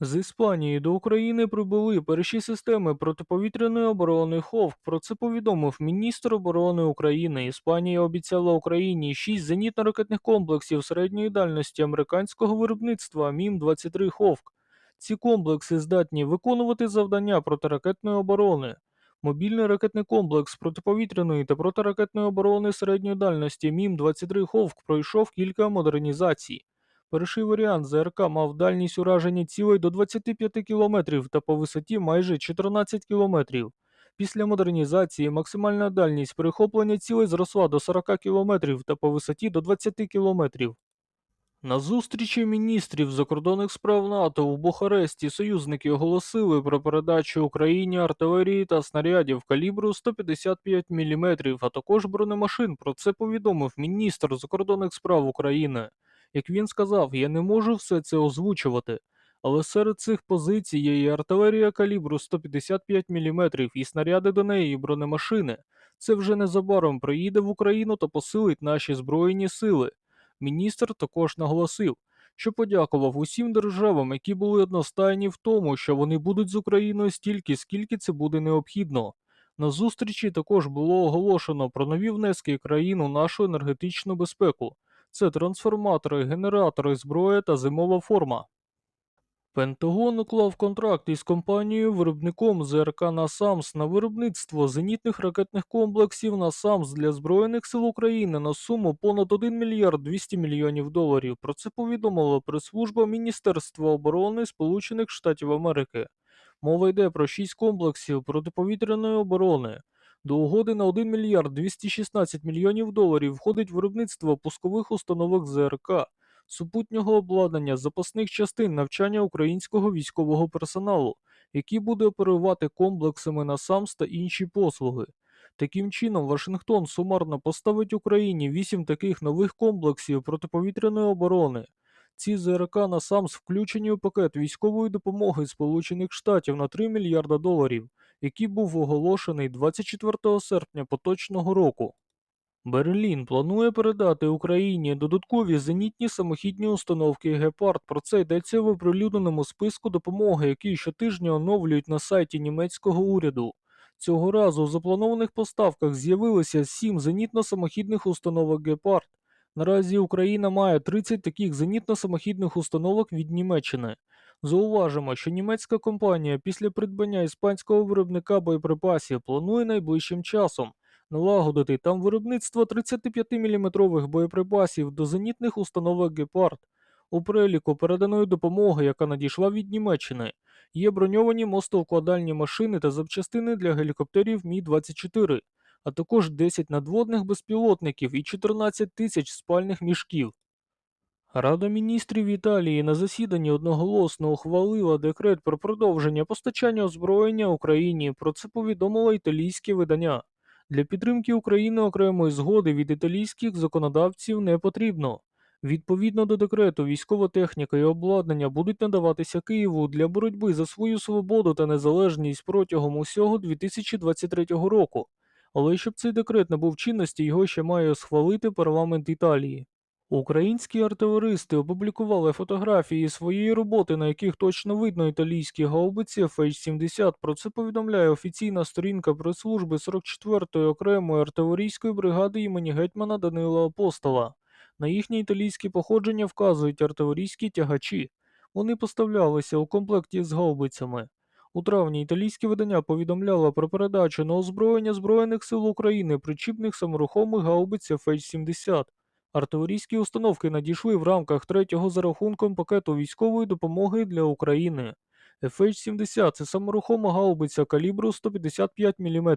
З Іспанії до України прибули перші системи протиповітряної оборони ХОВК. Про це повідомив міністр оборони України. Іспанія обіцяла Україні 6 зенітно-ракетних комплексів середньої дальності американського виробництва МІМ-23 ХОВК. Ці комплекси здатні виконувати завдання протиракетної оборони. Мобільний ракетний комплекс протиповітряної та протиракетної оборони середньої дальності МІМ-23 ХОВК пройшов кілька модернізацій. Перший варіант ЗРК мав дальність ураження цілей до 25 км та по висоті майже 14 км. Після модернізації максимальна дальність перехоплення цілей зросла до 40 км та по висоті до 20 км. На зустрічі міністрів закордонних справ НАТО у Бухаресті союзники оголосили про передачу Україні артилерії та снарядів калібру 155 мм, а також бронемашин. Про це повідомив міністр закордонних справ України. Як він сказав, я не можу все це озвучувати. Але серед цих позицій є і артилерія калібру 155 мм, і снаряди до неї, і бронемашини. Це вже незабаром приїде в Україну та посилить наші збройні сили. Міністр також наголосив, що подякував усім державам, які були одностайні в тому, що вони будуть з Україною стільки, скільки це буде необхідно. На зустрічі також було оголошено про нові внески країн у нашу енергетичну безпеку. Це трансформатори, генератори, зброя та зимова форма. Пентагон уклав контракт із компанією виробником ЗРК «Насамс» на виробництво зенітних ракетних комплексів «Насамс» для Збройних сил України на суму понад 1 мільярд 200 мільйонів доларів. Про це повідомила прес-служба Міністерства оборони Сполучених Штатів Америки. Мова йде про 6 комплексів протиповітряної оборони. До угоди на 1 мільярд 216 мільйонів доларів входить виробництво пускових установок ЗРК, супутнього обладнання, запасних частин навчання українського військового персоналу, який буде оперувати комплексами на САМС та інші послуги. Таким чином, Вашингтон сумарно поставить Україні 8 таких нових комплексів протиповітряної оборони. Ці ЗРК на САМС включені у пакет військової допомоги Сполучених Штатів на 3 мільярда доларів, який був оголошений 24 серпня поточного року. Берлін планує передати Україні додаткові зенітні самохідні установки Гепард. Про це йдеться в оприлюдненому списку допомоги, який щотижня оновлюють на сайті німецького уряду. Цього разу у запланованих поставках з'явилося 7 зенітно-самохідних установок Гепард. Наразі Україна має 30 таких зенітно-самохідних установок від Німеччини. Зауважимо, що німецька компанія після придбання іспанського виробника боєприпасів планує найближчим часом налагодити там виробництво 35-мм боєприпасів до зенітних установок Гепард. У переліку переданої допомоги, яка надійшла від Німеччини, є броньовані мостовкладальні машини та запчастини для гелікоптерів Мі-24, а також 10 надводних безпілотників і 14 тисяч спальних мішків. Рада міністрів Італії на засіданні одноголосно ухвалила декрет про продовження постачання озброєння Україні. Про це повідомило італійське видання. Для підтримки України окремої згоди від італійських законодавців не потрібно. Відповідно до декрету, військова техніка і обладнання будуть надаватися Києву для боротьби за свою свободу та незалежність протягом усього 2023 року. Але щоб цей декрет набув чинності, його ще має схвалити парламент Італії. Українські артилеристи опублікували фотографії своєї роботи, на яких точно видно італійські гаубиці FH-70. Про це повідомляє офіційна сторінка прес-служби 44-ї окремої артилерійської бригади імені гетьмана Данила Апостола. На їхнє італійське походження вказують артилерійські тягачі. Вони поставлялися у комплекті з гаубицями. У травні італійське видання повідомляло про передачу на озброєння Збройних сил України причіпних саморухомих гаубиць FH-70. Артилерійські установки надійшли в рамках третього за рахунком пакету військової допомоги для України. FH-70 це саморухома гаубиця калібру 155 мм.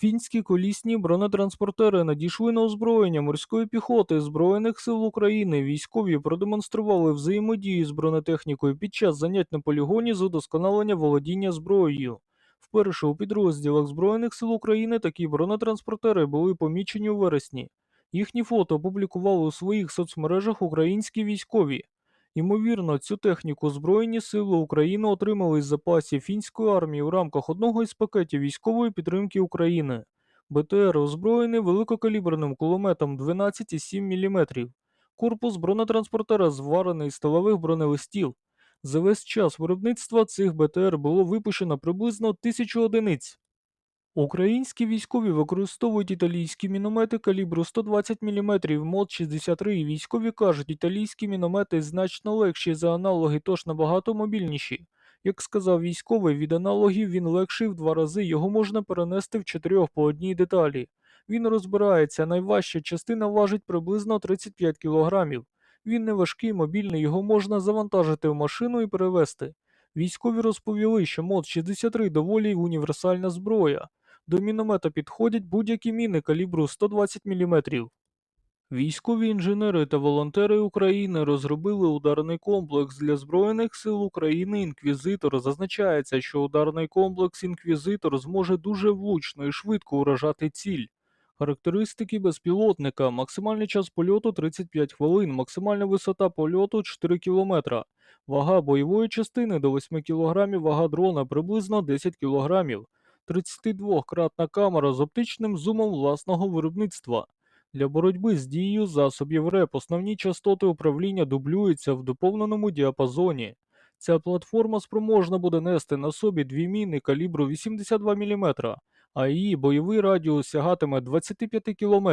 Фінські колісні бронетранспортери надійшли на озброєння морської піхоти Збройних сил України. Військові продемонстрували взаємодію з бронетехнікою під час занять на полігоні з удосконалення володіння зброєю. Вперше у підрозділах Збройних сил України такі бронетранспортери були помічені у вересні. Їхні фото опублікували у своїх соцмережах українські військові. Ймовірно, цю техніку Збройні сили України отримали із запасів фінської армії у рамках одного із пакетів військової підтримки України. БТР озброєний великокаліберним кулеметом 12,7 мм. Корпус бронетранспортера зварений з сталевих бронелистів. За весь час виробництва цих БТР було випущено приблизно тисячу одиниць. Українські військові використовують італійські міномети калібру 120 мм МОД 63 і військові кажуть, італійські міномети значно легші за аналоги, тож набагато мобільніші. Як сказав військовий, від аналогів він легший в два рази, його можна перенести в чотирьох по одній деталі. Він розбирається, найважча частина важить приблизно 35 кг. Він не важкий, мобільний, його можна завантажити в машину і перевезти. Військові розповіли, що МОД 63 доволі універсальна зброя. До міномета підходять будь-які міни калібру 120 мм. Військові інженери та волонтери України розробили ударний комплекс для Збройних сил України Інквізитор. Зазначається, що ударний комплекс Інквізитор зможе дуже влучно і швидко уражати ціль. Характеристики безпілотника: максимальний час польоту 35 хвилин, максимальна висота польоту 4 км, вага бойової частини до 8 кг, вага дрона приблизно 10 кг. 32-кратна камера з оптичним зумом власного виробництва. Для боротьби з дією засобів РЕП основні частоти управління дублюються в доповненому діапазоні. Ця платформа спроможна буде нести на собі дві міни калібру 82 мм, а її бойовий радіус сягатиме 25 км.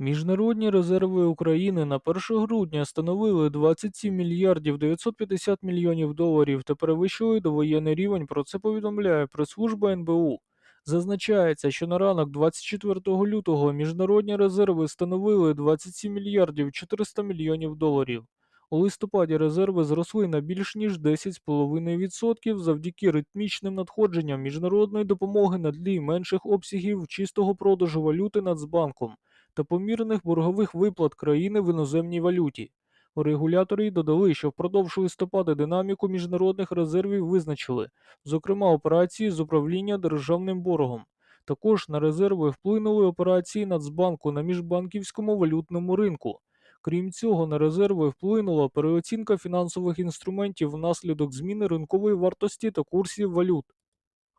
Міжнародні резерви України на 1 грудня становили 27 мільярдів 950 мільйонів доларів та перевищили довоєнний рівень. Про це повідомляє прес-служба НБУ. Зазначається, що на ранок 24 лютого міжнародні резерви становили 27 мільярдів 400 мільйонів доларів. У листопаді резерви зросли на більш ніж 10,5% завдяки ритмічним надходженням міжнародної допомоги на тлі менших обсягів чистого продажу валюти Нацбанком та помірних боргових виплат країни в іноземній валюті. Регулятори й додали, що впродовж листопада динаміку міжнародних резервів визначили, зокрема операції з управління державним боргом. Також на резерви вплинули операції Нацбанку на міжбанківському валютному ринку. Крім цього, на резерви вплинула переоцінка фінансових інструментів внаслідок зміни ринкової вартості та курсів валют.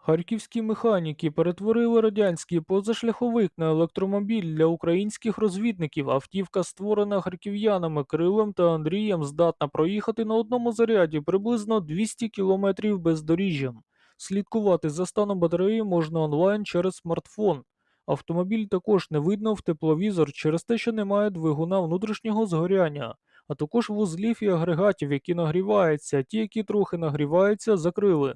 Харківські механіки перетворили радянський позашляховик на електромобіль для українських розвідників. Автівка, створена харків'янами Кирилом та Андрієм, здатна проїхати на одному заряді приблизно 200 км бездоріжжям. Слідкувати за станом батареї можна онлайн через смартфон. Автомобіль також не видно в тепловізор через те, що немає двигуна внутрішнього згоряння, а також вузлів і агрегатів, які нагріваються, ті, які трохи нагріваються, закрили.